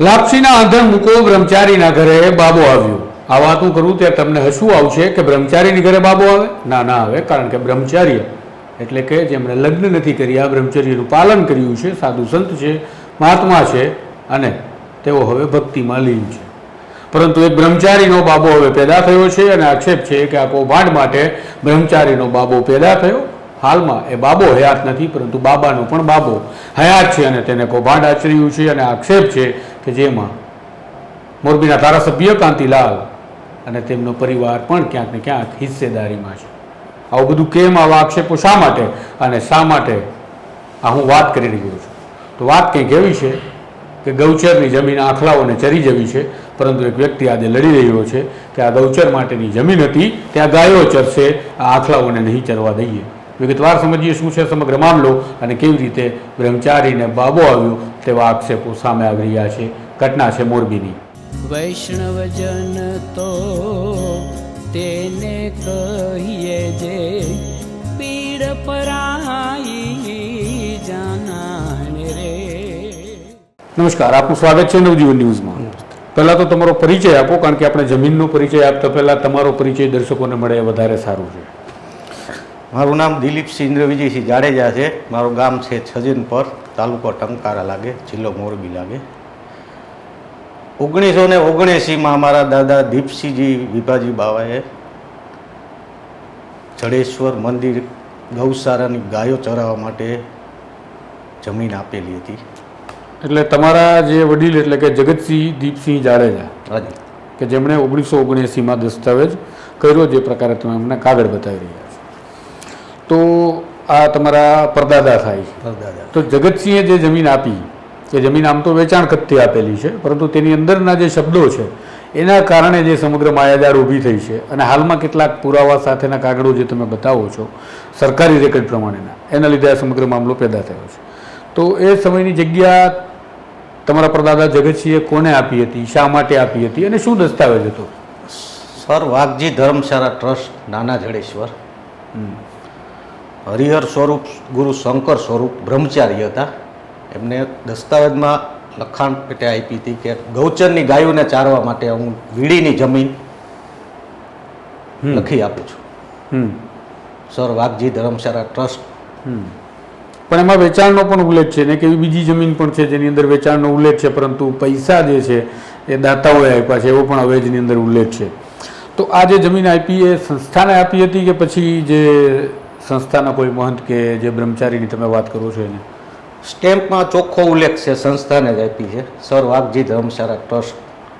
લાપસીના આંધણ મૂકો, બ્રહ્મચારીના ઘરે બાબો આવ્યો. આ વાતું કરું ત્યારે તમને હસવું આવશે કે બ્રહ્મચારીની ઘરે બાબો આવે? ના ના આવે, કારણ કે બ્રહ્મચાર્ય એટલે કે જેમણે લગ્ન નથી કર્યા, બ્રહ્મચર્યનું પાલન કર્યું છે, સાધુ સંત છે, મહાત્મા છે, અને તેઓ હવે ભક્તિમાં લીન છે. પરંતુ એક બ્રહ્મચારીનો બાબો હવે પેદા થયો છે અને આક્ષેપ છે કે આ કૌભાંડ માટે બ્રહ્મચારીનો બાબો પેદા થયો. હાલમાં એ બાબો હયાત નથી, પરંતુ બાબાનો પણ બાબો હયાત છે અને તેને કૌભાંડ આચર્યું છે અને આક્ષેપ છે કે જેમાં મોરબીના ધારાસભ્ય કાંતિલાલ અને તેમનો પરિવાર પણ ક્યાંક ને ક્યાંક હિસ્સેદારીમાં છે. આવું બધું કેમ આવા આક્ષેપો શા માટે? અને શા માટે? આ હું વાત કરી રહ્યો છું. તો વાત કંઈક એવી છે કે ગૌચરની જમીન આખલાઓને ચરી જવી છે, પરંતુ એક વ્યક્તિ આજે લડી રહ્યો છે કે આ ગૌચર માટેની જમીન હતી, ત્યાં ગાયો ચરશે, આ આખલાઓને નહીં ચરવા દઈએ. વિગતવાર સમજીએ શું છે સમગ્ર મામલો અને કેવી રીતે બ્રહ્મચારીને બાબો આવ્યો તેવા આક્ષેપો સામે આવી રહ્યા છે. ઘટના છે મોરબીની. વૈષ્ણવજન તો તેને કહીએ જે પીડ પરાઈ જાનાને રે. નમસ્કાર આપનું સ્વાગત છે નવજીવન ન્યૂઝમાં. પહેલાં તો તમારો પરિચય આપો કારણ કે આપણે જમીનનો પરિચય આપતા પહેલાં તમારો પરિચય દર્શકોને મળે વધારે સારું છે. મારું નામ દિલીપસિંહ ઇન્દ્રવિજયસિંહ જાડેજા છે. મારું ગામ છે છજનપર તાલુકો ટંકારા લાગે જિલ્લો મોરબી લાગે. ઓગણીસો ને ઓગણએંસીમાં અમારા દાદા દીપસિંહજી વિભાજી બાવાએ જડેશ્વર મંદિર ગૌશાળાની ગાયો ચરાવવા માટે જમીન આપેલી હતી. એટલે તમારા જે વડીલ એટલે કે જગતસિંહ દીપસિંહ જાડેજા હાજી કે જેમણે ઓગણીસો ઓગણએંસીમાં દસ્તાવેજ કર્યો જે પ્રકારે તમે અમને કાગળ બતાવી રહ્યા. તો આ તમારા પરદાદા થાય પરદાદા. તો જગતસિંહે જે જમીન આપી એ જમીન આમ તો વેચાણ ખતથી આપેલી છે પરંતુ તેની અંદરના જે શબ્દો છે એના કારણે જે સમગ્ર માયાજાળ ઊભી થઈ છે. અને હાલમાં કેટલાક પુરાવા સાથેના કાગળો જે તમે બતાવો છો સરકારી રેકર્ડ પ્રમાણેના એના લીધે આ સમગ્ર મામલો પેદા થયો છે. તો એ સમયની જગ્યા તમારા પરદાદા જગતસિંહે કોને આપી હતી શા માટે આપી હતી અને શું દસ્તાવેજ હતો? સર વાઘજી ધર્મશાળા ટ્રસ્ટ નાના જડેશ્વર. હરિહર સ્વરૂપ ગુરુ શંકર સ્વરૂપ બ્રહ્મચારી હતા. એમને દસ્તાવેજમાં લખાણ પેટે આપી હતી કે ગૌચરની ગાયોને ચારવા માટે હું વીડીની જમીન. લખી આપું છું. સર વાઘજી ધર્મશાળા ટ્રસ્ટ. પણ એમાં વેચાણનો પણ ઉલ્લેખ છે ને કે એવી બીજી જમીન પણ છે જેની અંદર વેચાણનો ઉલ્લેખ છે પરંતુ પૈસા જે છે એ દાતાઓએ આપ્યા છે એવો પણ અવેજની અંદર ઉલ્લેખ છે. તો આ જે જમીન આપી એ સંસ્થાને આપી હતી કે પછી જે સંસ્થાના કોઈ મહંત કે જે બ્રહ્મચારીની તમે વાત કરો છો એને. સ્ટેમ્પમાં ચોખ્ખો ઉલ્લેખ છે, સંસ્થાને જ આપી છે. સર વાઘજી ધર્મશાળા ટ્રસ્ટ,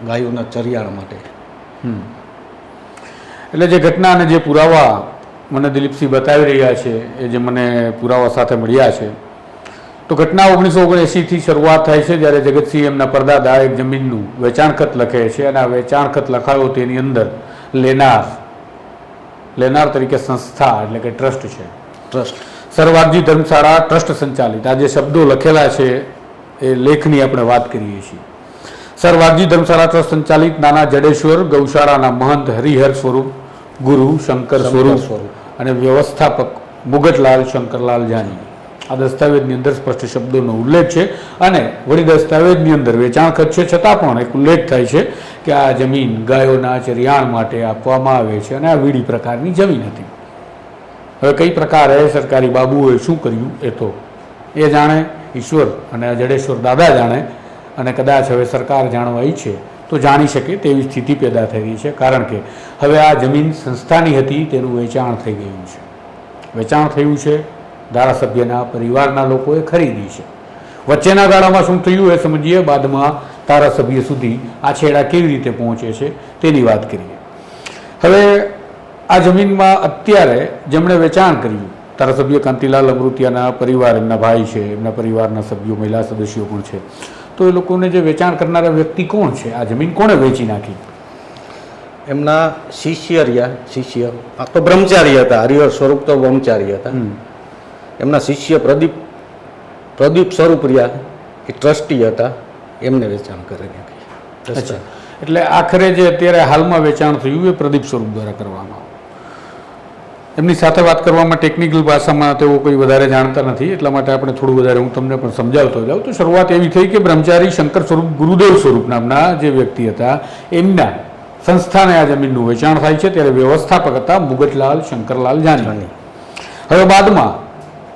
ગાયોના ચરિયાણ માટે. એટલે જે ઘટના અને જે પુરાવા મને દિલીપસિંહ બતાવી રહ્યા છે, એ જે મને પુરાવા સાથે મળ્યા છે, તો ઘટના ઓગણીસો ઓગણએંસીથી શરૂઆત થાય છે, જ્યારે જગતસિંહ એમના પરદાદા એક જમીનનું વેચાણ ખત લખે છે અને આ વેચાણ ખત લખાયો તેની અંદર લેનાર લેનાર તરીકે સંસ્થા એટલે કે ટ્રસ્ટ છે. ટ્રસ્ટ. સરવાગજી ધર્મશાળા ટ્રસ્ટ સંચાલિત. આ જે શબ્દો લખેલા છે એ લેખની આપણે વાત કરીએ છીએ. સર્વાજી ધર્મશાળા ટ્રસ્ટ સંચાલિત નાના જડેશ્વર ગૌશાળાના મહંત હરિહર સ્વરૂપ ગુરુ શંકર સ્વરૂપ. અને વ્યવસ્થાપક મુગટલાલ શંકરલાલ જાની. આ દસ્તાવેજની અંદર સ્પષ્ટ શબ્દોનો ઉલ્લેખ છે અને વળી દસ્તાવેજની અંદર વેચાણ ખર્ચ છતાં પણ એક ઉલ્લેખ થાય છે કે આ જમીન ગાયોના ચરિયાણ માટે આપવામાં આવે છે અને આ વીડી પ્રકારની જમીન હતી. હવે કઈ પ્રકારે સરકારી બાબુઓએ શું કર્યું એ તો એ જાણે ઈશ્વર અને જડેશ્વર દાદા જાણે અને કદાચ હવે સરકાર જાણવા ઈચ્છે તો જાણી શકે તેવી સ્થિતિ પેદા થઈ રહી છે કારણ કે હવે આ જમીન સંસ્થાની હતી તેનું વેચાણ થઈ ગયું છે. વેચાણ થયું છે ધારાસભ્યના પરિવારના લોકોએ ખરીદી છે. વચ્ચેના ગાળામાં શું થયું એ સમજીએ બાદમાં ધારાસભ્ય સુધી આ છેડા કેવી રીતે પહોંચે છે તેની વાત કરીએ. હવે આ જમીનમાં અત્યારે જેમણે વેચાણ કર્યું ધારાસભ્ય કાંતિલાલ અમૃતિયાના પરિવાર એમના ભાઈ છે એમના પરિવારના સભ્યો મહિલા સદસ્યો પણ છે. તો એ લોકોને જે વેચાણ કરનારા વ્યક્તિ કોણ છે? આ જમીન કોણે વેચી નાખી? એમના શિષ્ય રહ્યા શિષ્ય. આ તો બ્રહ્મચારી હતા હરિહર સ્વરૂપ તો બ્રહ્મચારી હતા. એમના શિષ્ય પ્રદીપ પ્રદીપ સ્વરૂપ રહ્યા એ ટ્રસ્ટી હતા એમને વેચાણ કરી અચ્છા. એટલે આખરે જે અત્યારે હાલમાં વેચાણ થયું એ પ્રદીપ સ્વરૂપ દ્વારા કરવામાં આવ્યું. એમની સાથે વાત કરવામાં ટેકનિકલ ભાષામાં તેઓ કોઈ વધારે જાણતા નથી એટલા માટે આપણે થોડું વધારે હું તમને પણ સમજાવતો જાઉં. તો શરૂઆત એવી થઈ કે બ્રહ્મચારી શંકર સ્વરૂપ ગુરુદેવ સ્વરૂપ નામના જે વ્યક્તિ હતા એમના સંસ્થાને આ જમીનનું વેચાણ થાય છે. ત્યારે વ્યવસ્થાપક હતા મુગટલાલ શંકરલાલ જાનવાની હવે બાદમાં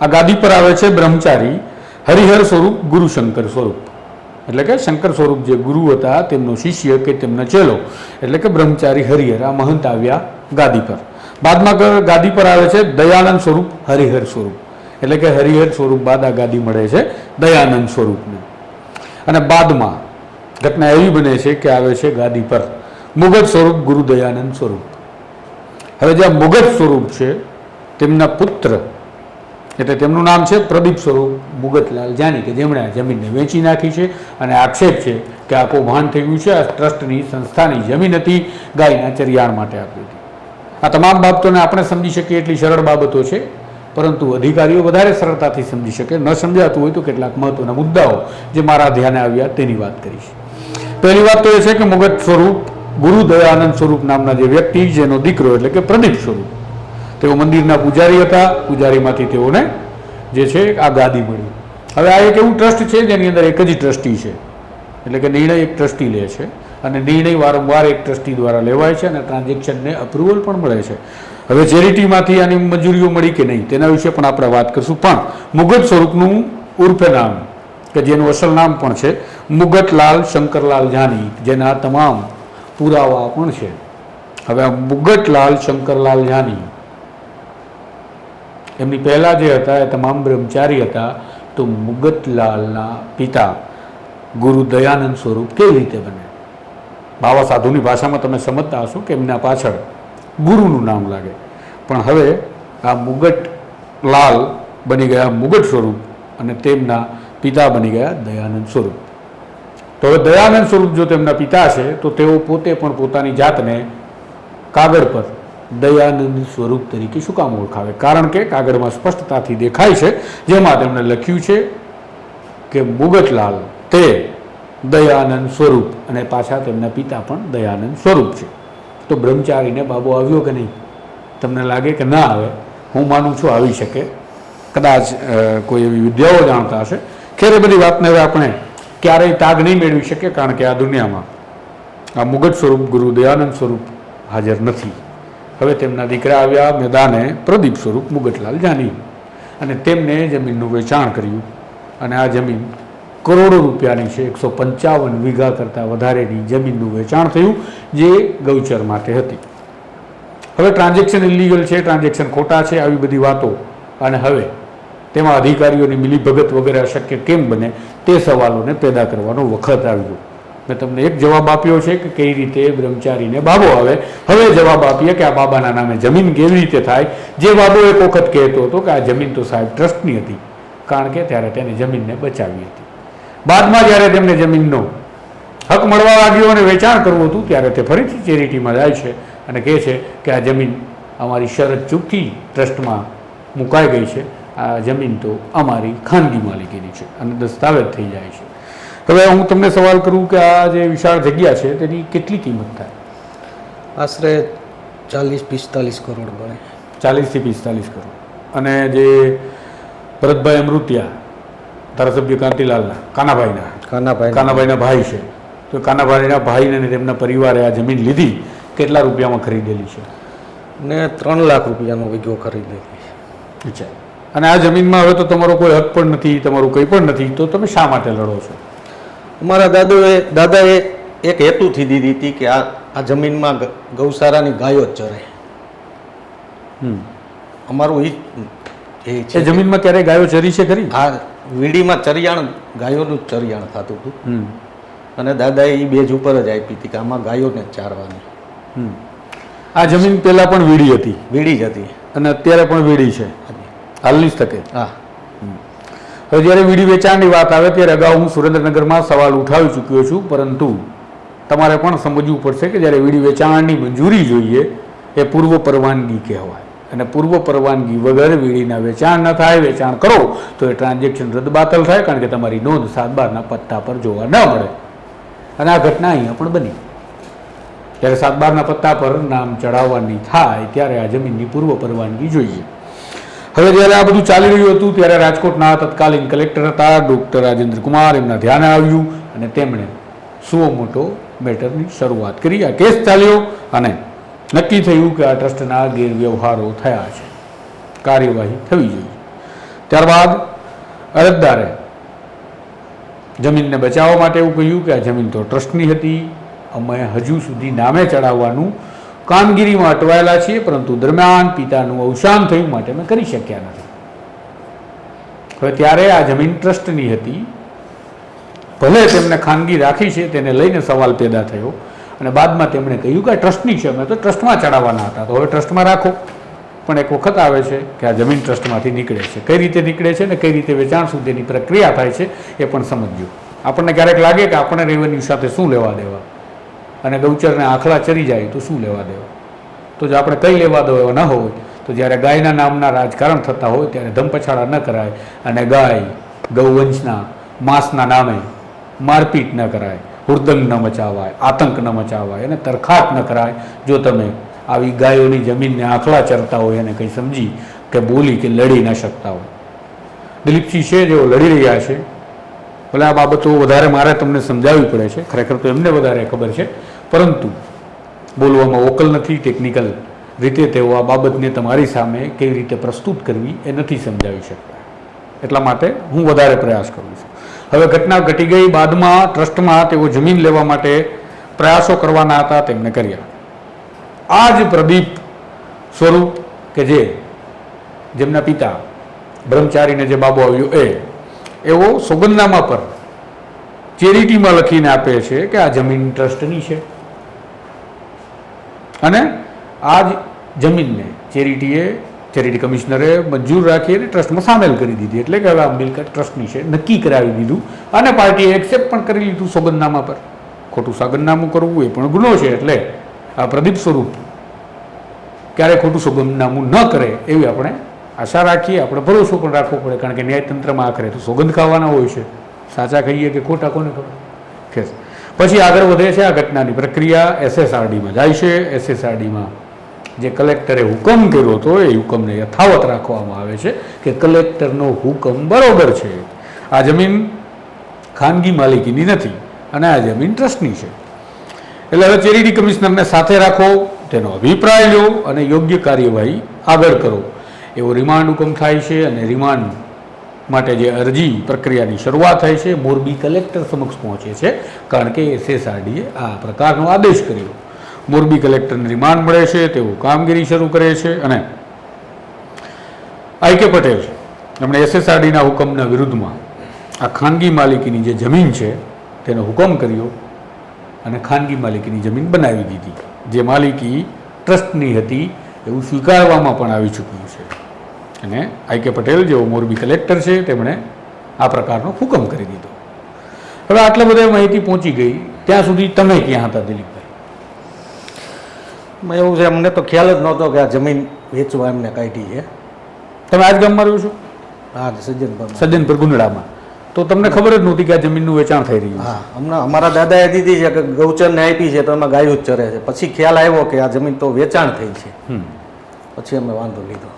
આ ગાદી પર આવે છે બ્રહ્મચારી, હરિહર સ્વરૂપ ગુરુશંકર સ્વરૂપ. એટલે કે શંકર સ્વરૂપ જે ગુરુ હતા, તેમનો શિષ્ય કે તેમનો ચેલો. એટલે કે બ્રહ્મચારી, હરિહર, આ મહંત આવ્યા ગાદી પર. બાદમાં ગાદી પર આવે છે દયાનંદ સ્વરૂપ, હરિહર સ્વરૂપ. એટલે કે હરિહર સ્વરૂપ બાદ આ ગાદી મળે છે દયાનંદ સ્વરૂપને. અને બાદમાં ઘટના એવી બને છે કે આવે છે ગાદી પર. મુગટ સ્વરૂપ ગુરુ દયાનંદ સ્વરૂપ. હવે જે આ મુગટ સ્વરૂપ છે, તેમના પુત્ર એટલે તેમનું નામ છે પ્રદીપ સ્વરૂપ મુગતલાલ જાની, કે જેમણે આ જમીનને વેચી નાખી છે. અને આક્ષેપ છે કે આ કૌભાંડ થઈ ગયું છે. આ ટ્રસ્ટની સંસ્થાની જમીન હતી, ગાયના ચરિયાણ માટે આપી હતી. આ તમામ બાબતોને આપણે સમજી શકીએ એટલી સરળ બાબતો છે. પરંતુ અધિકારીઓ વધારે સરળતાથી સમજી શકે. ન સમજાતું હોય તો કેટલાક મહત્વના મુદ્દાઓ જે મારા ધ્યાને આવ્યા તેની વાત કરીશ. પહેલી વાત તો એ છે કે મુગત સ્વરૂપ ગુરુ દયાનંદ સ્વરૂપ નામના જે વ્યક્તિ, જેનો દીકરો એટલે કે પ્રદીપ સ્વરૂપ તેઓ મંદિરના પૂજારી હતા. પૂજારીમાંથી તેઓને જે છે આ ગાદી મળી. હવે આ એક એવું ટ્રસ્ટ છે જેની અંદર એક જ ટ્રસ્ટી છે. એટલે કે નિર્ણય એક ટ્રસ્ટી લે છે અને નિર્ણય વારંવાર એક ટ્રસ્ટી દ્વારા લેવાય છે અને ટ્રાન્ઝેક્શનને અપ્રુવલ પણ મળે છે. હવે ચેરિટીમાંથી આની મંજૂરીઓ મળી કે નહીં તેના વિશે પણ આપણે વાત કરીશું. પણ મુગટ સ્વરૂપનું ઉર્ફે નામ, કે જેનું અસલ નામ પણ છે, મુગટલાલ શંકરલાલ જાની, જેના તમામ પુરાવા પણ છે. હવે આ મુગટલાલ શંકરલાલ જાની એમની પહેલાં જે હતા, એ તમામ બ્રહ્મચારી હતા, તો મુગતલાલના પિતા ગુરુ દયાનંદ સ્વરૂપ કેવી રીતે બને? બાવા સાધુની ભાષામાં તમે સમજતા હશો કે એમના પાછળ ગુરુનું નામ લાગે. પણ હવે આ મુગટલાલ બની ગયા મુગટ સ્વરૂપ અને તેમના પિતા બની ગયા દયાનંદ સ્વરૂપ. તો હવે દયાનંદ સ્વરૂપ જો તેમના પિતા છે, તો તેઓ પોતે પણ પોતાની જાતને કાગળ પર દયાનંદ સ્વરૂપ તરીકે શું કામ ઓળખાવે? કારણ કે કાગળમાં સ્પષ્ટતાથી દેખાય છે, જેમાં તેમણે લખ્યું છે કે મુગટલાલ તે દયાનંદ સ્વરૂપ અને પાછા તેમના પિતા પણ દયાનંદ સ્વરૂપ છે. તો બ્રહ્મચારીને બાબો આવ્યો કે નહીં? તમને લાગે કે ના આવે? હું માનું છું આવી શકે. કદાચ કોઈ એવી વિદ્યાઓ જાણતા હશે. ખેરે બધી વાતને હવે આપણે ક્યારેય તાગ નહીં મેળવી શકીએ, કારણ કે આ દુનિયામાં આ મુગટ સ્વરૂપ ગુરુ દયાનંદ સ્વરૂપ હાજર નથી. હવે તેમના દીકરા આવ્યા મેદાને પ્રદીપ સ્વરૂપ મુગટલાલ જાની અને તેમને જમીનનું વેચાણ કર્યું. અને આ જમીન કરોડો રૂપિયાની છે, એકસો પંચાવન વીઘા કરતાં વધારેની જમીનનું વેચાણ થયું, જે ગૌચર માટે હતી. હવે ટ્રાન્ઝેક્શન ઇલીગલ છે, ટ્રાન્ઝેક્શન ખોટા છે, આવી બધી વાતો. અને હવે તેમાં અધિકારીઓની મિલીભગત વગેરે અશક્ય કેમ બને તે સવાલોને પેદા કરવાનો વખત આવ્યો. મેં તમને એક જવાબ આપ્યો છે કે કઈ રીતે બ્રહ્મચારીને બાબો આવે. હવે જવાબ આપીએ કે આ બાબાના નામે જમીન કેવી રીતે થાય? જે બાબો એક વખત કહેતો હતો કે આ જમીન તો સાહેબ ટ્રસ્ટની હતી, કારણ કે ત્યારે તેને જમીનને બચાવી હતી. બાદમાં જ્યારે તેમને જમીનનો હક મળવા લાગ્યો અને વેચાણ કરવું હતું, ત્યારે તે ફરીથી ચેરિટીમાં જાય છે અને કહે છે કે આ જમીન અમારી શરત ચૂકથી ટ્રસ્ટમાં મુકાઈ ગઈ છે. આ જમીન તો અમારી ખાનગી માલિકીની છે અને દસ્તાવેજ થઈ જાય છે. હવે હું તમને સવાલ કરું કે આ જે વિશાળ જગ્યા છે તેની કેટલી કિંમત થાય? આશરે ચાલીસ પિસ્તાલીસ કરોડ ગણે ચાલીસથી પિસ્તાલીસ કરોડ. અને જે ભરતભાઈ અમૃતિયા ધારાસભ્ય કાંતિલાલના કાનાભાઈના કાનાભાઈ કાનાભાઈના ભાઈ છે. તો કાનાભાઈના ભાઈને તેમના પરિવારે આ જમીન લીધી કેટલા રૂપિયામાં ખરીદેલી છે? ને ત્રણ લાખ રૂપિયાનો વીઘો ખરીદેલી અચ્છા. અને આ જમીનમાં હવે તો તમારો કોઈ હક પણ નથી તમારું કંઈ પણ નથી તો તમે શા માટે લડો છો? અમારા દાદુએ દાદાએ એક હેતુથી દીધી હતી કે આ આ જમીનમાં ગૌશાળાની ગાયો જ ચરે. હમ. અમારું એ એ છે જમીનમાં ક્યારેય ગાયો ચરી છે ખરી? આ વીડીમાં ચરિયાણ ગાયોનું જ ચરિયાણ થતું હતું. અને દાદાએ એ બેજ ઉપર જ આપી હતી કે આમાં ગાયોને ચારવાની. આ જમીન પહેલા પણ વીડી હતી? વીડી જ હતી. અને અત્યારે પણ વીડી છે? હાલની જ તકે? હા. હવે જ્યારે વીડી વેચાણની વાત આવે ત્યારે અગાઉ હું સુરેન્દ્રનગરમાં સવાલ ઉઠાવી ચૂક્યો છું, પરંતુ તમારે પણ સમજવું પડશે કે જ્યારે વીડી વેચાણની મંજૂરી જોઈએ, એ પૂર્વ પરવાનગી કહેવાય. અને પૂર્વ પરવાનગી વગર વીડીના વેચાણ ન થાય, વેચાણ કરો, તો એ ટ્રાન્ઝેક્શન રદબાતલ થાય, કારણ કે તમારી નોંધ સાત બારના પત્તા પર જોવા ન મળે. અને આ ઘટના અહીંયા પણ બની. જ્યારે સાત બારના પત્તા પર નામ ચડાવવાની થાય, ત્યારે આ જમીનની પૂર્વ પરવાનગી જોઈએ. હવે જ્યારે આ બધું ચાલી રહ્યું હતું, ત્યારે રાજકોટના તત્કાલીન કલેક્ટર હતા, ડૉક્ટર રાજેન્દ્ર કુમાર. એમના ધ્યાને આવ્યું અને તેમણે સુઓ મોટો મેટરની શરૂઆત કરી. આ કેસ ચાલ્યો અને નક્કી થયું કે આ ટ્રસ્ટના ગેરવ્યવહારો થયા છે. કાર્યવાહી થવી જોઈએ. ત્યારબાદ અરજદારે જમીનને બચાવવા માટે એવું કહ્યું કે આ જમીન તો ટ્રસ્ટની હતી. અમે હજુ સુધી નામે ચડાવવાનું કામગીરીમાં અટવાયેલા છીએ, પરંતુ દરમિયાન પિતાનું અવસાન થયું માટે અમે કરી શક્યા નથી. હવે ત્યારે આ જમીન ટ્રસ્ટની હતી. ભલે તેમને ખાનગી રાખી છે, તેને લઈને સવાલ પેદા થયો અને બાદમાં તેમણે કહ્યું કે ટ્રસ્ટની છે, અમે તો ટ્રસ્ટમાં ચડાવવાના હતા, તો હવે ટ્રસ્ટમાં રાખો. પણ એક વખત આવે છે કે આ જમીન ટ્રસ્ટમાંથી નીકળે છે. કઈ રીતે નીકળે છે ને કઈ રીતે વેચાણ સુધીની પ્રક્રિયા થાય છે, એ પણ સમજ્યું આપણને ક્યારેક લાગે કે આપણે રેવન્યુ સાથે શું લેવા દેવા? અને ગૌચરને આખલા ચરી જાય તો શું લેવા દેવા? તો જો આપણે કંઈ લેવા દો એવો ન હોય, તો જ્યારે ગાયના નામના રાજકારણ થતા હોય ત્યારે ધમપછાડા ન કરાય અને ગાય ગૌવંશના માંસના નામે મારપીટ ન કરાય, હુર્દંગ ન મચાવાય, આતંક ન મચાવાય અને તરખાટ ન કરાય. જો તમે આવી ગાયોની જમીનને આખલા ચરતા હોય અને કંઈ સમજી કે બોલી કે લડી ન શકતા હોય. દિલીપસિંહ છે જેઓ લડી રહ્યા છે. ભલે આ બાબતો વધારે મારે તમને સમજાવવી પડે છે, ખરેખર તો એમને વધારે ખબર છે. પરંતુ બોલવામાં વોકલ નથી ટેકનિકલ રીતે તેઓ આ બાબતને તમારી સામે કેવી રીતે પ્રસ્તુત કરવી એ નથી સમજાવી શકતા. એટલા માટે હું વધારે પ્રયાસ કરું છું. હવે ઘટના ઘટી ગઈ, બાદમાં ટ્રસ્ટમાં તેઓ જમીન લેવા માટે પ્રયાસો કરવાના હતા તેમણે કર્યા. આ જ પ્રદીપ સ્વરૂપ કે જે જેમના પિતા બ્રહ્મચારીને જે બાબો આવ્યો એ, એવો સોગંદનામા પર ચેરિટીમાં લખીને આપે છે કે આ જમીન ટ્રસ્ટની છે. અને આ જ જમીનને ચેરિટીએ, ચેરિટી કમિશનરે મંજૂર રાખી અને ટ્રસ્ટમાં સામેલ કરી દીધી. એટલે કે હવે આ મિલકત ટ્રસ્ટની છે, નક્કી કરાવી દીધું. અને પાર્ટીએ એક્સેપ્ટ પણ કરી લીધું સોગંદનામા પર. ખોટું સોગંદનામું કરવું એ પણ ગુનો છે. એટલે આ પ્રદીપ સ્વરૂપ ક્યારે ખોટું સોગંદનામું ન કરે એવી આપણે આશા રાખીએ. આપણે ભરોસો પણ રાખવો પડે, કારણ કે ન્યાયતંત્રમાં આખરે તો સોગંદ ખાવાના હોય છે. સાચા કહીએ કે ખોટા કોને ખબર? ખેસ. પછી આગળ વધે છે આ ઘટનાની પ્રક્રિયા એસએસઆરડીમાં જાય છે. એસએસઆરડીમાં જે કલેક્ટરે હુકમ કર્યો હતો, એ હુકમને યથાવત રાખવામાં આવે છે કે કલેક્ટરનો હુકમ બરોબર છે. આ જમીન ખાનગી માલિકીની નથી અને આ જમીન ટ્રસ્ટની છે. એટલે હવે ચેરિટી કમિશનરને સાથે રાખો, તેનો અભિપ્રાય લો અને યોગ્ય કાર્યવાહી આગળ કરો. એવો રિમાન્ડ હુકમ થાય છે અને રિમાન્ડ માટે જે અરજી પ્રક્રિયાની શરૂઆત થાય છે, મોરબી કલેક્ટર સમક્ષ પહોંચે છે, કારણ કે એસએસઆરડીએ આ પ્રકારનો આદેશ કર્યો. મોરબી કલેક્ટરને રિમાન્ડ મળે છે, તેઓ કામગીરી શરૂ કરે છે અને આઈ કે પટેલ, એમણે એસએસઆરડીના હુકમના વિરુદ્ધમાં આ ખાનગી માલિકીની જે જમીન છે, તેનો હુકમ કર્યો અને ખાનગી માલિકીની જમીન બનાવી દીધી. જે માલિકી ટ્રસ્ટની હતી, એવું સ્વીકારવામાં પણ આવી ચૂક્યું છે. અને આઈ કે પટેલ જેઓ મોરબી કલેક્ટર છે તેમણે આ પ્રકારનો હુકમ કરી દીધો. હવે આટલા બધા માહિતી પહોંચી ગઈ. ત્યાં સુધી તમે ક્યાં હતા દિલીપભાઈ? એવું છે અમને તો ખ્યાલ જ નહોતો કે આ જમીન વેચવા એમને કાઢી છે. તમે આજ ગામમાં રહ્યો છો? હા સજ્જનપુર સજ્જનપુર ગુંદડામાં. તો તમને ખબર જ નહોતી કે આ જમીનનું વેચાણ થઈ રહ્યું હા હમણાં અમારા દાદાએ દીધી છે કે ગૌચરને આપી છે તો એમાં ગાયો જ ચરે છે. પછી ખ્યાલ આવ્યો કે આ જમીન તો વેચાણ થઈ છે. પછી અમે વાંધો લીધો.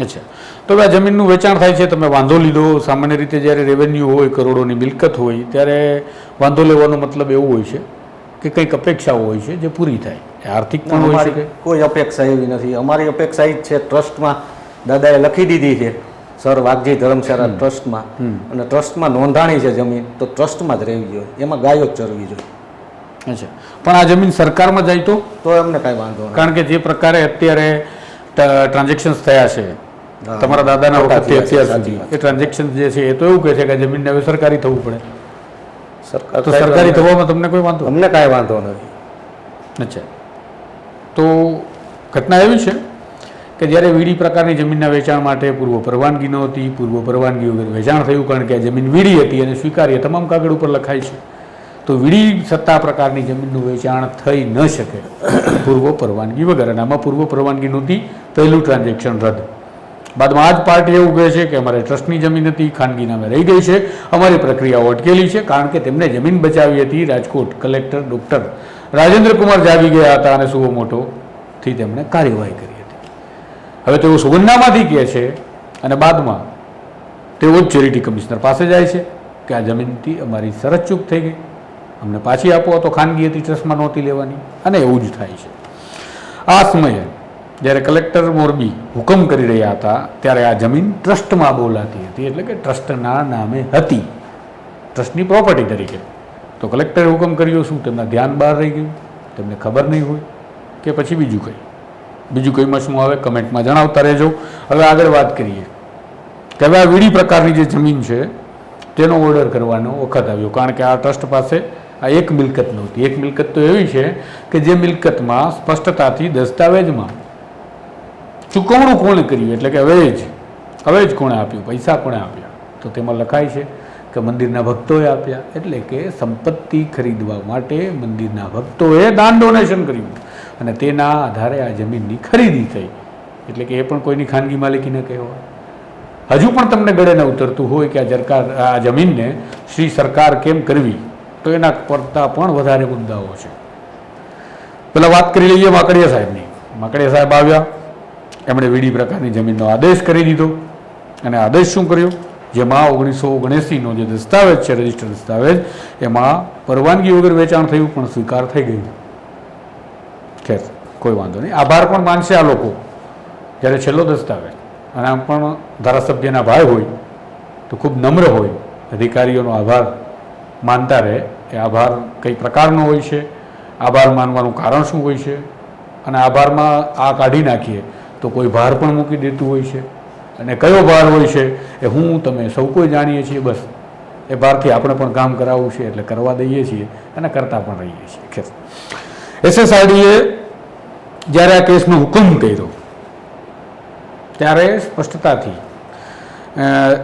અચ્છા. તો હવે આ જમીનનું વેચાણ થાય છે તમે વાંધો લીધો. સામાન્ય રીતે જ્યારે રેવન્યુ હોય કરોડોની મિલકત હોય ત્યારે વાંધો લેવાનો મતલબ એવું હોય છે કે કંઈક અપેક્ષાઓ હોય છે જે પૂરી થાય. આર્થિક પણ હોય છે કોઈ અપેક્ષા એવી નથી. અમારી અપેક્ષા એ જ છે ટ્રસ્ટમાં દાદાએ લખી દીધી છે સર વાઘજી ધર્મશાળા ટ્રસ્ટમાં. અને ટ્રસ્ટમાં નોંધાણી છે જમીન તો ટ્રસ્ટમાં જ રહેવી જોઈએ. એમાં ગાયો જ ચરવી જોઈએ. અચ્છા. પણ આ જમીન સરકારમાં જાય તો? તો એમને કાંઈ વાંધો કારણ કે જે પ્રકારે અત્યારે ટ્રાન્ઝેક્શન્સ થયા છે. તમારા દાદાના વખતથી અત્યાર સુધી. એ ટ્રાન્ઝેક્શન જે છે એ તો એવું કહે છે કે જમીનને હવે સરકારી થવું પડે. સરકાર તો સરકારી થવામાં તમને કોઈ વાંધો? અમને કાંઈ વાંધો નથી. અચ્છા. તો ઘટના એવી છે કે જ્યારે વીડી પ્રકારની જમીનના વેચાણ માટે પૂર્વ પરવાનગી નહોતી પૂર્વ પરવાનગી વગર વેચાણ થયું કારણ કે આ જમીન વીડી હતી અને સ્વીકાર્ય તમામ કાગળ ઉપર લખાય છે. તો વીડી સત્તા પ્રકારની જમીનનું વેચાણ થઈ ન શકે. પૂર્વ પરવાનગી વગર. અને આમાં પૂર્વ પરવાનગી નહોતી, પહેલું ટ્રાન્ઝેક્શન રદ. બાદમાં આ જ પાર્ટી એવું કહે છે કે અમારે ટ્રસ્ટની જમીન હતી, ખાનગી નામે રહી ગઈ છે. અમારી પ્રક્રિયાઓ અટકેલી છે, કારણ કે તેમને જમીન બચાવી હતી રાજકોટ કલેક્ટર ડૉક્ટર રાજેન્દ્ર કુમાર જાગી ગયા હતા અને સુવો મોટોથી તેમણે કાર્યવાહી કરી હતી. હવે તેઓ સુવર્ણામાંથી કહે છે અને બાદમાં તેઓ જ ચેરિટી કમિશનર પાસે જાય છે કે આ જમીનથી અમારી શરત ચૂક થઈ ગઈ. અમને પાછી આપો, તો ખાનગી હતી ટ્રસ્ટમાં નહોતી લેવાની. અને એવું જ થાય છે. આ સમયે, જ્યારે કલેક્ટર મોરબી હુકમ કરી રહ્યા હતા, ત્યારે આ જમીન ટ્રસ્ટમાં બોલાતી હતી, એટલે કે ટ્રસ્ટના નામે હતી. ટ્રસ્ટની પ્રોપર્ટી તરીકે. તો કલેક્ટરે હુકમ કર્યો શું? તેમના ધ્યાન બહાર રહી ગયું. તેમને ખબર નહીં હોય કે પછી બીજું કંઈ. બીજું કંઈમાં શું આવે? કમેન્ટમાં જણાવતા રહેજો. હવે આગળ વાત કરીએ. કે હવે આ વીડી પ્રકારની જે જમીન છે, તેનો ઓર્ડર કરવાનો વખત આવ્યો. કારણ કે આ ટ્રસ્ટ પાસે આ એક મિલકત નહોતી એક મિલકત તો એવી છે કે જે મિલકતમાં સ્પષ્ટતાથી દસ્તાવેજમાં ચૂકવણું કોણે કર્યું? એટલે કે અવેજ અવેજ કોણે આપ્યું? પૈસા કોણે આપ્યા? તો તેમાં લખાય છે કે મંદિરના ભક્તોએ આપ્યા. એટલે કે સંપત્તિ ખરીદવા માટે મંદિરના ભક્તોએ દાન ડોનેશન કર્યું. અને તેના આધારે આ જમીનની ખરીદી થઈ. એટલે કે એ પણ કોઈની ખાનગી માલિકી ન કહેવાય હજુ પણ તમને ગળે ઉતરતું હોય કે આ સરકાર આ જમીનને શ્રી સરકાર કેમ કરવી? તો એના કરતાં પણ વધારે મુદ્દાઓ છે. પેલા વાત કરી લઈએ માકડિયા સાહેબની. માકડિયા સાહેબ આવ્યા. એમણે વીડી પ્રકારની જમીનનો આદેશ કરી દીધો. અને આદેશ શું કર્યો? જેમાં ઓગણીસો ઓગણએંસીનો જે દસ્તાવેજ છે, રજિસ્ટર દસ્તાવેજ, એમાં પરવાનગી વગર વેચાણ થયું, પણ સ્વીકાર થઈ ગયું. ખેર, કોઈ વાંધો નહીં. આભાર પણ માનશે આ લોકો, જ્યારે છેલ્લો દસ્તાવેજ. અને આમ પણ ધારાસભ્યના ભાઈ હોય, તો ખૂબ નમ્ર હોય, અધિકારીઓનો આભાર માનતા રહે. એ આભાર કઈ પ્રકારનો હોય છે, આભાર માનવાનું કારણ શું હોય છે, અને આભારમાં આ કાઢી નાખીએ તો કોઈ ભાર પણ મૂકી દેતું હોય છે. અને કયો ભાર હોય છે એ હું, તમે સૌ કોઈ જાણીએ છીએ, બસ. એ ભારથી આપણે પણ કામ કરાવવું છે એટલે કરવા દઈએ છીએ અને કરતા પણ રહીએ છીએ. ખેર. એસએસઆરડીએ જ્યારે આ કેસનો હુકમ કર્યો, ત્યારે સ્પષ્ટતાથી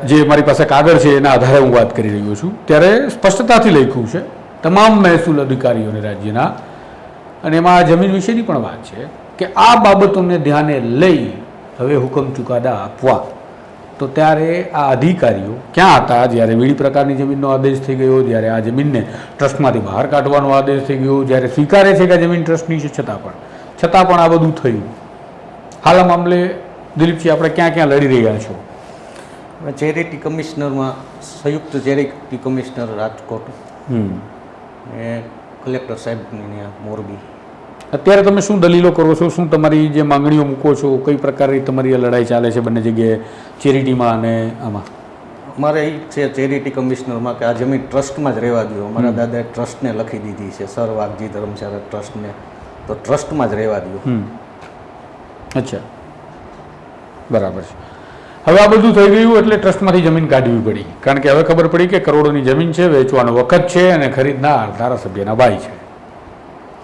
જે મારી પાસે કાગળ છે એના આધારે હું વાત કરી રહ્યો છું, ત્યારે સ્પષ્ટતાથી લખ્યું છે તમામ મહેસૂલ અધિકારીઓને રાજ્યના. અને એમાં આ જમીન વિશેની પણ વાત છે કે આ બાબતોને ધ્યાને લઈ હવે હુકમ ચુકાદા આપવા. તો ત્યારે આ અધિકારીઓ ક્યાં હતા? જ્યારે વીડી પ્રકારની જમીનનો આદેશ થઈ ગયો જ્યારે આ જમીનને ટ્રસ્ટમાંથી બહાર કાઢવાનો આદેશ થઈ ગયો જ્યારે સ્વીકારે છે કે આ જમીન ટ્રસ્ટની છે છતાં પણ. છતાં પણ આ બધું થયું. હાલ આ મામલે દિલીપજી આપણે ક્યાં ક્યાં લડી રહ્યા છો? ચેરિટી કમિશનરમાં સંયુક્ત ચેરિટી કમિશનર રાજકોટ. એ કલેક્ટર સાહેબની મોરબી. અત્યારે તમે શું દલીલો કરો છો? શું તમારી જે માંગણીઓ મૂકો છો? કઈ પ્રકારની તમારી લડાઈ ચાલે છે બંને જગ્યાએ? ચેરિટીમાં અને આમાં? અમારે એ છે ચેરિટી કમિશનરમાં કે આ જમીન ટ્રસ્ટમાં જ રહેવા દો અમારા દાદાએ ટ્રસ્ટને લખી દીધી છે. સર વાઘજી ધર્મશાળા ટ્રસ્ટને. તો ટ્રસ્ટમાં જ રહેવા દો હમ. અચ્છા. બરાબર છે. હવે આ બધું થઈ ગયું એટલે ટ્રસ્ટમાંથી જમીન કાઢવી પડી. કારણ કે હવે ખબર પડી કે કરોડોની જમીન છે, વેચવાનો વખત છે અને ખરીદનાર ધારાસભ્યના ભાઈ છે.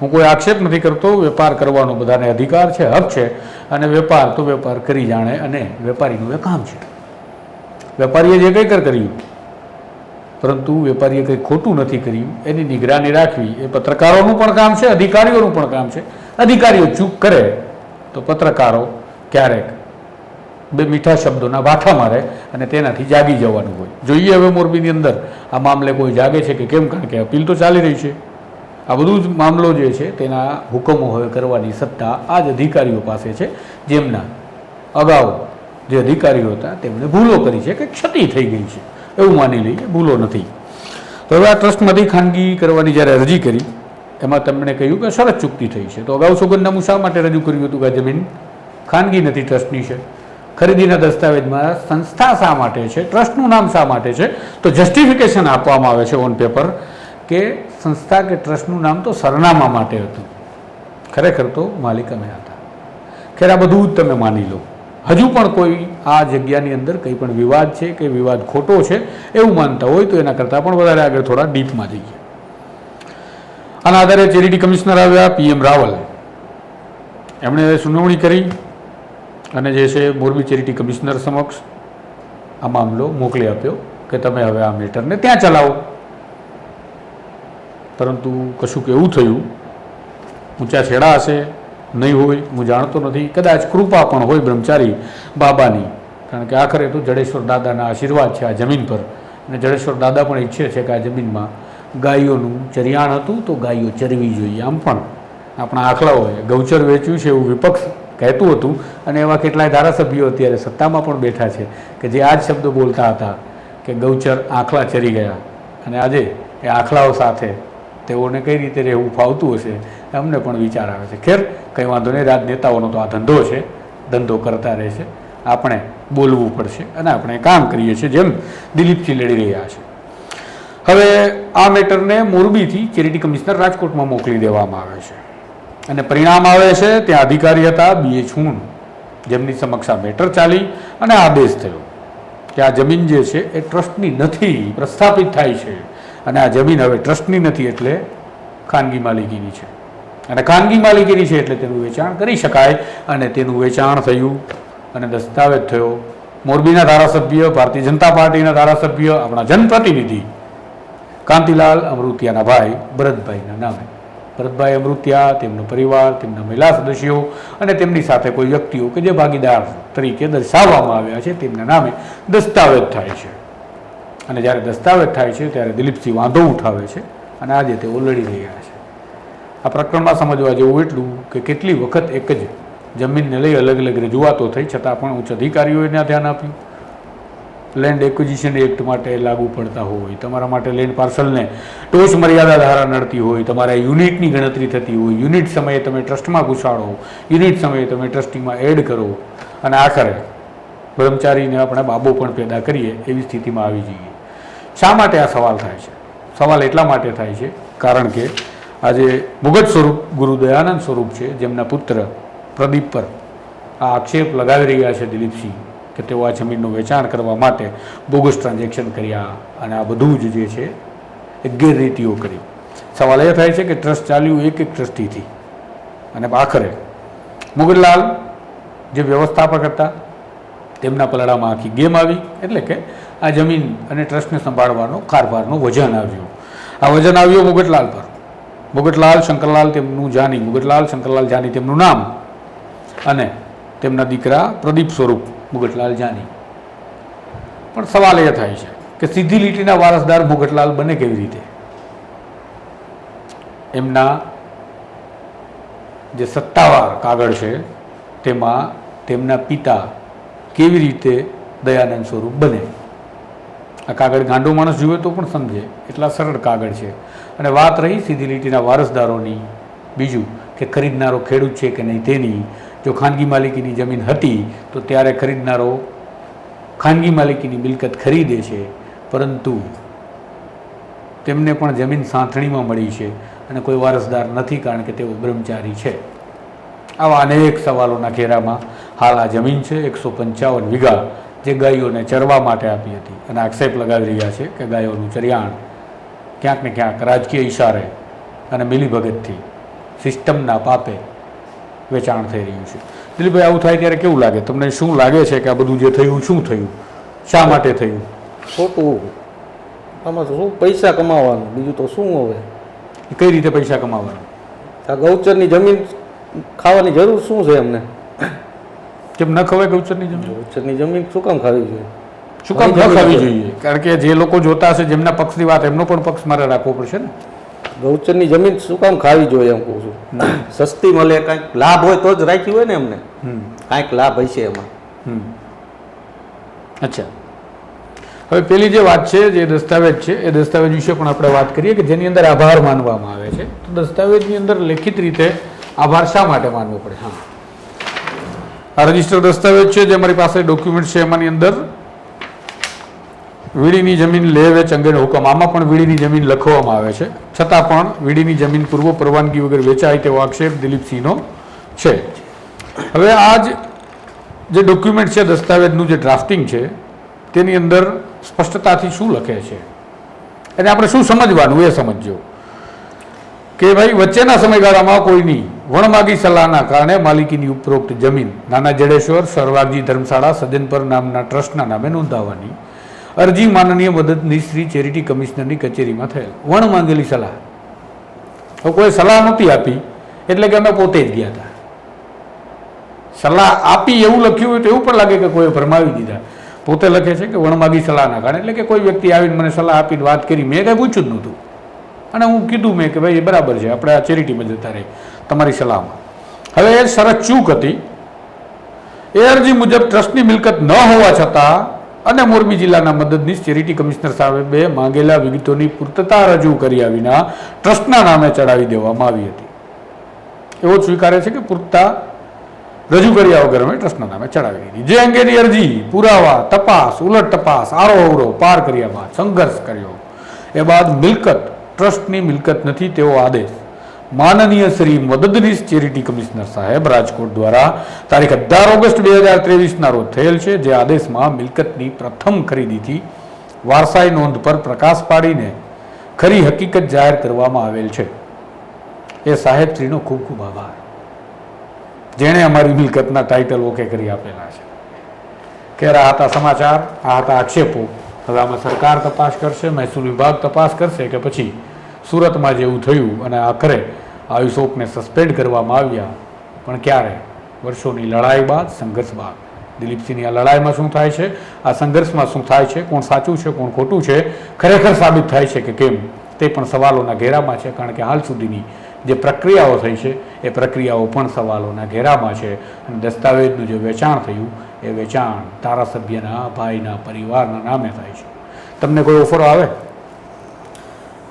હું કોઈ આક્ષેપ નથી કરતો, વેપાર કરવાનો બધાને અધિકાર છે, હક છે, અને વેપાર તો વેપાર કરી જાણે અને વેપારીનું એ કામ છે. વેપારીએ જે કંઈ કર કર્યું, પરંતુ વેપારીએ કંઈ ખોટું નથી કર્યું, એની નિગરાની રાખવી એ પત્રકારોનું પણ કામ છે, અધિકારીઓનું પણ કામ છે. અધિકારીઓ ચૂક કરે તો પત્રકારો ક્યારેક બે મીઠા શબ્દોના વાથા મારે અને તેનાથી જાગી જવાનું હોય. જોઈએ હવે મોરબીની અંદર આ મામલે કોઈ જાગે છે કે કેમ? કારણ કે અપીલ તો ચાલી રહી છે. આ બધું જ મામલો જે છે તેના હુકમો હવે કરવાની સત્તા આ જ અધિકારીઓ પાસે છે, જેમના અગાઉ જે અધિકારીઓ હતા તેમણે ભૂલો કરી છે કે ક્ષતિ થઈ ગઈ છે. એવું માની લઈએ, ભૂલો નથી. તો હવે આ ટ્રસ્ટમાંથી ખાનગી કરવાની જ્યારે અરજી કરી, એમાં તેમણે કહ્યું કે શરત ચૂકતી થઈ છે. તો અગાઉ સોગંદનામું શા માટે રજૂ કર્યું હતું કે જમીન ખાનગી નથી, ટ્રસ્ટની છે? ખરીદીના દસ્તાવેજમાં સંસ્થા શા માટે છે, ટ્રસ્ટનું નામ શા માટે છે, તો જસ્ટિફિકેશન આપવામાં આવે છે ઓન પેપર કે સંસ્થા કે ટ્રસ્ટનું નામ તો સરનામા માટે હતું. ખરેખર તો માલિક અમે હતા. ખેર આ બધું જ તમે માની લો. હજુ પણ કોઈ આ જગ્યાની અંદર કંઈ પણ વિવાદ છે કે વિવાદ ખોટો છે, એવું માનતા હોય તો એના કરતાં પણ વધારે આગળ થોડા ડીપમાં જઈએ. આના આધારે ચેરિટી કમિશનર આવ્યા પીએમ રાવલ. એમણે સુનાવણી કરી. અને જે છે મોરબી ચેરિટી કમિશનર સમક્ષ આ મામલો મોકલી આપ્યો કે તમે હવે આ મેટરને ત્યાં ચલાવો. પરંતુ કશુંક એવું થયું, ઊંચા છેડા હશે, નહીં હોય, હું જાણતો નથી, કદાચ કૃપા પણ હોય બ્રહ્મચારી બાબાની. કારણ કે આખરે તો જડેશ્વર દાદાના આશીર્વાદ છે આ જમીન પર. અને જડેશ્વર દાદા પણ ઈચ્છે છે કે આ જમીનમાં ગાયોનું ચરિયાણ હતું તો ગાયો ચરવી જોઈએ આમ પણ. આપણા આખલાઓએ ગૌચર વેચ્યું છે એવું વિપક્ષ કહેતું હતું અને એવા કેટલાય ધારાસભ્યો અત્યારે સત્તામાં પણ બેઠા છે કે જે આ જ શબ્દો બોલતા હતા કે ગૌચર આખલા ચરી ગયા અને આજે એ આખલાઓ સાથે તેઓને કઈ રીતે રહેવું ફાવતું હશે અમને પણ વિચાર આવે છે. ખેર, કંઈ વાંધો નહીં, રાજનેતાઓનો તો આ ધંધો છે, ધંધો કરતા રહેશે આપણે બોલવું પડશે અને આપણે કામ કરીએ છીએ જેમ દિલીપથી લડી રહ્યા છે. હવે આ મેટરને મોરબીથી ચેરિટી કમિશનર રાજકોટમાં મોકલી દેવામાં આવે છે. અને પરિણામ આવે છે ત્યાં અધિકારી હતા, બી એચ હું જેમની સમક્ષ આ મેટર ચાલી અને આદેશ થયો કે આ જમીન જે છે એ ટ્રસ્ટની નથી, પ્રસ્થાપિત થાય છે. અને આ જમીન હવે ટ્રસ્ટની નથી એટલે ખાનગી માલિકીની છે. અને ખાનગી માલિકીની છે એટલે તેનું વેચાણ કરી શકાય અને તેનું વેચાણ થયું અને દસ્તાવેજ થયો. મોરબીના ધારાસભ્ય, ભારતીય જનતા પાર્ટીના ધારાસભ્ય, આપણા જનપ્રતિનિધિ કાંતિલાલ અમૃતિયાના ભાઈ, ભરતભાઈના નામે. ભરતભાઈ અમૃતિયા, તેમનો પરિવાર, તેમના મહિલા સદસ્યો અને તેમની સાથે કોઈ વ્યક્તિઓ કે જે ભાગીદાર તરીકે દર્શાવવામાં આવ્યા છે, તેમના નામે દસ્તાવેજ થાય છે. અને જ્યારે દસ્તાવેજ થાય છે, ત્યારે દિલીપસિંહ વાંધો ઉઠાવે છે અને આજે તેઓ લડી રહ્યા છે. આ પ્રકરણમાં સમજવા જેવું એટલું કે કેટલી વખત એક જ જમીનને લઈ અલગ અલગ રજૂઆતો થઈ, છતાં પણ ઉચ્ચ અધિકારીઓએ ધ્યાન આપ્યું. લેન્ડ એક્વિઝિશન એક્ટ માટે લાગુ પડતા હોય, તમારા માટે લેન્ડ પાર્સલને ટોચ મર્યાદા ધારા નડતી હોય, તમારા યુનિટની ગણતરી થતી હોય, યુનિટ સમયે તમે ટ્રસ્ટમાં ઘુસાડો, યુનિટ સમયે તમે ટ્રસ્ટીમાં એડ કરો. અને આખરે બ્રહ્મચારીને આપણે બાબો પણ પેદા કરીએ એવી સ્થિતિમાં આવી જઈએ. શા માટે આ સવાલ થાય છે? સવાલ એટલા માટે થાય છે કારણ કે આજે મુગટ સ્વરૂપ ગુરુ દયાનંદ સ્વરૂપ છે, જેમના પુત્ર પ્રદીપ પર આ આક્ષેપ લગાવી રહ્યા છે દિલીપસિંહ. કે તેઓ આ જમીનનું વેચાણ કરવા માટે બોગસ ટ્રાન્ઝેક્શન કર્યા અને આ બધું જ જે છે એ ગેરરીતિઓ કરી. સવાલ એ થાય છે કે ટ્રસ્ટ ચાલ્યું એક એક ટ્રસ્ટીથી. અને આખરે મુગલલાલ જે વ્યવસ્થાપક હતા, તેમના પલડામાં આખી ગેમ આવી, એટલે કે આ જમીન અને ટ્રસ્ટને સંભાળવાનો કારભારનું વજન આવ્યું. આ વજન આવ્યું મુગટલાલ પર. મુગટલાલ શંકરલાલ તેમનું જાની મુગટલાલ શંકરલાલ જાની તેમનું નામ અને તેમના દીકરા પ્રદીપ સ્વરૂપ. મુગટલાલ જાની. પણ સવાલ એ થાય છે કે સીધી લીટીના વારસદાર મુગટલાલ બને કેવી રીતે? એમના જે સત્તાવાર કાગળ છે, તેમાં તેમના પિતા કેવી રીતે દયાનંદ સ્વરૂપ બને? આ કાગળ ગાંડો માણસ જુએ તો પણ સમજે, એટલા સરળ કાગળ છે. અને વાત રહી સીધી લીટીના વારસદારોની બીજું, કે ખરીદનારો ખેડૂત છે કે નહીં તેની જો ખાનગી માલિકીની જમીન હતી, તો ત્યારે ખરીદનારો ખાનગી માલિકીની મિલકત ખરીદે છે. પરંતુ તેમને પણ જમીન સાંથણીમાં મળી છે અને કોઈ વારસદાર નથી કારણ કે તેઓ બ્રહ્મચારી છે. આવા અનેક સવાલોના ઘેરામાં હાલ આ જમીન છે, એકસો પંચાવન વીઘા, જે ગાયોને ચરવા માટે આપી હતી. અને આક્ષેપ લગાવી રહ્યા છે કે ગાયોનું ચરિયાણ ક્યાંક ને ક્યાંક રાજકીય ઇશારે અને મિલીભગતથી સિસ્ટમના પાપે વેચાણ થઈ રહ્યું છે. દિલીપભાઈ આવું થાય ત્યારે કેવું લાગે? તમને શું લાગે છે કે આ બધું જે થયું શું થયું? શા માટે થયું? ખોટું. આમાં શું પૈસા કમાવાનું? બીજું તો શું હવે? કઈ રીતે પૈસા કમાવાનું? આ ગૌચરની જમીન ખાવાની જરૂર શું છે એમને? કેમ ન ખવાય ગૌચરની જમીન? ગૌચરની જમીન શું કામ ખાવી જોઈએ? શું કામ ન ખાવી જોઈએ? કારણ કે જે લોકો જોતા હશે જેમના પક્ષની વાત એમનો પણ પક્ષ મારે રાખવો પડશે ને? ગૌચરની જમીન શું કામ ખાવી જોઈએ એમ કહું છું? સસ્તી મળે કાંઈક લાભ હોય તો જ રાખ્યું હોય ને એમને. કાંઈક લાભ હશે એમાં. અચ્છા. હવે પેલી જે વાત છે જે દસ્તાવેજ છે એ દસ્તાવેજ વિશે પણ આપણે વાત કરીએ કે જેની અંદર આભાર માનવામાં આવે છે. તો દસ્તાવેજની અંદર લેખિત રીતે આભાર શા માટે માનવો પડે? હા. આ રજિસ્ટર દસ્તાવેજ છે જે મારી પાસે ડોક્યુમેન્ટ છે એમાંની અંદર વીડીની જમીન લે, વેચ અંગેનો હુકમ. આમાં પણ વીડીની જમીન લખવામાં આવે છે. છતાં પણ વીડીની જમીન પૂર્વ પરવાનગી વગર વેચાય તેવો આક્ષેપ દિલીપસિંહનો છે. હવે આ જ ડોક્યુમેન્ટ છે, દસ્તાવેજનું જે ડ્રાફ્ટિંગ છે, તેની અંદર સ્પષ્ટતાથી શું લખે છે? અને આપણે શું સમજવાનું, એ સમજજો. કે ભાઈ, વચ્ચેના સમયગાળામાં કોઈની વણમાગી સલાહના કારણે માલિકીની ઉપરોક્ત જમીન નાના જડેશ્વર, સરવાગજી ધર્મશાળા સજ્જનપર નામના ટ્રસ્ટના નામે નોંધાવવાની અરજી માનનીય મદદનીશ શ્રી ચેરિટી કમિશનરની કચેરીમાં થયેલ. વણ માંગેલી સલાહ. તો કોઈ સલાહ નહોતી આપી, એટલે કે અમે પોતે જ ગયા હતા. સલાહ આપી એવું લખ્યું હોય તો એવું પણ લાગે કે કોઈ ફરમાવી દીધા. પોતે લખે છે કે વણમાગી સલાહના કારણે, એટલે કે કોઈ વ્યક્તિ આવીને મને સલાહ આપીને વાત કરી, મેં કાંઈ પૂછ્યું જ નહોતું. અને હું કીધું મેં કે ભાઈ એ બરાબર છે, આપણે આ ચેરિટીમાં જતા રહીએ, તમારી સલાહમાં. હવે એ સરસ ચૂક હતી. એ અરજી મુજબ ટ્રસ્ટની મિલકત ન હોવા છતાં અને મોરબી જિલ્લાના મદદનીશ ચેરિટી કમિશનર સાહેબે માંગેલા વિગતોની પૂર્તતા રજૂ કર્યા વિના ટ્રસ્ટના નામે ચડાવી દેવામાં આવી હતી. એવો સ્વીકારે છે કે પૂરતા રજૂ કર્યા વગર અમે ટ્રસ્ટના નામે ચડાવી દીધી. જે અંગેની અરજી, પુરાવા, તપાસ, ઉલટ તપાસ, આરો અવરો પાર કર્યા બાદ સંઘર્ષ કર્યો. એ બાદ મિલકત, ટ્રસ્ટની મિલકત નથી તેવો આદેશ માનનીય શ્રી મદદનીશ ચેરિટી કમિશનર સાહેબ રાજકોટ દ્વારા તારીખ અઢાર ઓગસ્ટ બે હજાર ત્રેવીસના રોજ થયેલ છે, જે આદેશમાં મિલકતની પ્રથમ ખરીદીથી વારસાઈ નોંધ પર પ્રકાશ પાડીને ખરી હકીકત જાહેર કરવામાં આવેલ છે. એ સાહેબશ્રીનો ખૂબ ખૂબ આભાર. જેણે અમારી મિલકતના ટાઇટલ ઓકે કરી આપેલા છે. આ હતા સમાચાર, આ હતા આક્ષેપો. હવે આમાં સરકાર તપાસ કરશે, મહેસૂલ વિભાગ તપાસ કરશે કે પછી સુરતમાં જેવું થયું અને આખરે આ ઇસોપને સસ્પેન્ડ કરવામાં આવ્યા. પણ ક્યારે? વર્ષોની લડાઈ બાદ, સંઘર્ષ બાદ. દિલીપસિંહની આ લડાઈમાં શું થાય છે? આ સંઘર્ષમાં શું થાય છે? કોણ સાચું છે, કોણ ખોટું છે? ખરેખર સાબિત થાય છે કે કેમ? તે પણ સવાલોના ઘેરામાં છે, કારણ કે હાલ સુધીની જે પ્રક્રિયાઓ થઈ છે, એ પ્રક્રિયાઓ પણ સવાલોના ઘેરામાં છે. અને દસ્તાવેજનું જે વેચાણ થયું, એ વેચાણ ધારાસભ્યના, ભાઈના પરિવારના નામે થાય છે. તમને કોઈ ઓફરો આવે?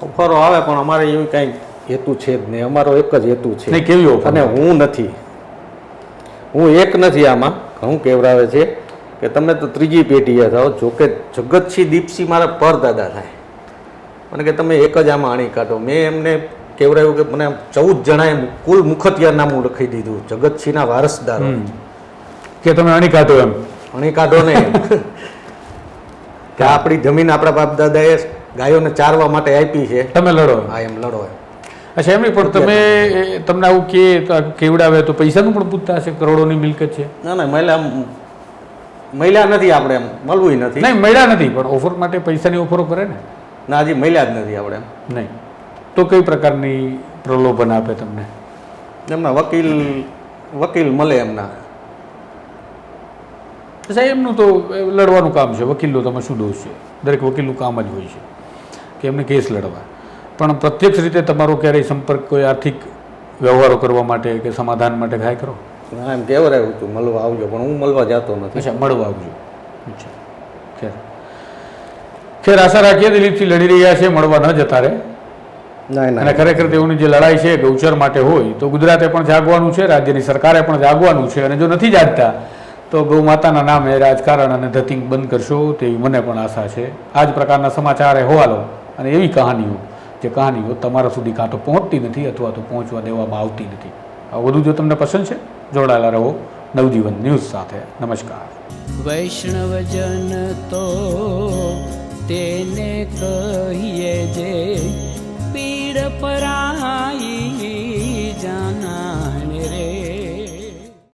ઓફરો આવે પણ અમારે એવું કંઈ હેતુ છે જ નહીં. અમારો એક જ હેતુ છે. કેવી અને હું નથી. હું એક નથી આમાં. હું કેવરાવે છે કે તમે તો ત્રીજી પેઢીએ થાઓ જોકે જગતસિંહ દીપસિંહ મારા પરદાદા થાય. અને કે તમે એક જ આમાં આણી કાઢો. મેં એમને કેવરાયું કે મને ચૌદ જણાએ કુલ મુખતિયાર નામું લખી દીધું. જગતસિંહના વારસદારો. કે તમે અણી કાઢો એમ? આણી કાઢો ને. કે આપણી જમીન આપણા બાપ દાદાએ ગાયોને ચારવા માટે આપી છે. તમે લડો. હા એમ લડો એમ. અચ્છા એમ નહીં પણ તમે તમને આવું કે કેવડાવે તો પૈસાનું પણ પૂછતા હશે કરોડોની મિલકત છે? ના ના મહિલા મહિલા નથી આપણે એમ મળવું નથી. નહીં મહિલા નથી પણ ઓફર માટે પૈસાની ઓફરો કરે ને? ના હજી મહિલા જ નથી આપણે એમ. નહીં. તો કઈ પ્રકારની પ્રલોભન આપે તમને? એમના વકીલ વકીલ મળે એમના. સાહેબ એમનું તો લડવાનું કામ છે વકીલનો તમે શું દોષ છે? દરેક વકીલનું કામ જ હોય છે. કે એમને કેસ લડવા. પણ પ્રત્યક્ષ રીતે તમારો ક્યારેય સંપર્ક કોઈ આર્થિક વ્યવહારો કરવા માટે કે સમાધાન માટે થાય કરો ના એમ કહેવરાયું હતું મળવા આવજો. પણ હું મળવા જતો નથી. અચ્છા મળવા આવજો. અચ્છા ખેર. ખેર આશા રાખીએ દિલીપથી લડી રહ્યા છે મળવા ન જતા રહે. ના અને ખરેખર તેઓની જે લડાઈ છે એ ગૌચર માટે હોય તો ગુજરાતે પણ જાગવાનું છે રાજ્યની સરકારે પણ જાગવાનું છે. અને જો નથી જાગતા તો ગૌ માતાના નામે રાજકારણ અને ધતિંગ બંધ કરશો તેવી મને પણ આશા છે. આ જ પ્રકારના સમાચાર અહેવાલો અને એવી કહાનીઓ જે કહાનીઓ તમારા સુધી કાં તો પહોંચતી નથી અથવા તો પહોંચવા દેવામાં આવતી નથી. આ બધું જો તમને પસંદ છે, જોડાયેલા રહો. નવજીવન ન્યૂઝ સાથે. નમસ્કાર. વૈષ્ણવજન તો તેને કહીએ જે પીડ પરાઈ